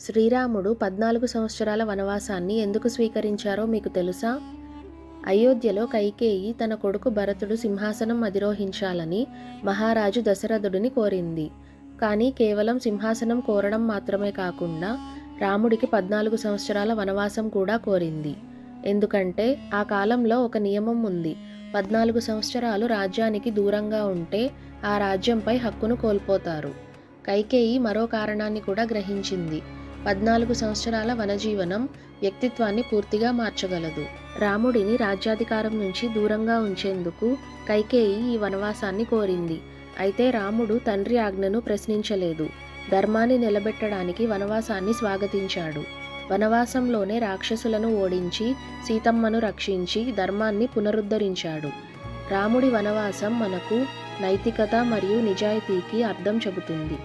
శ్రీరాముడు పద్నాలుగు సంవత్సరాల వనవాసాన్ని ఎందుకు స్వీకరించారో మీకు తెలుసా? అయోధ్యలో కైకేయి తన కొడుకు భరతుడు సింహాసనం అధిరోహించాలని మహారాజు దశరథుడిని కోరింది. కానీ కేవలం సింహాసనం కోరడం మాత్రమే కాకుండా రాముడికి పద్నాలుగు సంవత్సరాల వనవాసం కూడా కోరింది. ఎందుకంటే ఆ కాలంలో ఒక నియమం ఉంది. పద్నాలుగు సంవత్సరాలు రాజ్యానికి దూరంగా ఉంటే ఆ రాజ్యంపై హక్కును కోల్పోతారు. కైకేయి మరో కారణాన్ని కూడా గ్రహించింది. పద్నాలుగు సంవత్సరాల వనజీవనం వ్యక్తిత్వాన్ని పూర్తిగా మార్చగలదు. రాముడిని రాజ్యాధికారం నుంచి దూరంగా ఉంచేందుకు కైకేయి ఈ వనవాసాన్ని కోరింది. అయితే రాముడు తండ్రి ఆజ్ఞను ప్రశ్నించలేదు. ధర్మాన్ని నిలబెట్టడానికి వనవాసాన్ని స్వాగతించాడు. వనవాసంలోనే రాక్షసులను ఓడించి సీతమ్మను రక్షించి ధర్మాన్ని పునరుద్ధరించాడు. రాముడి వనవాసం మనకు నైతికత మరియు నిజాయితీకి అర్థం చెబుతుంది.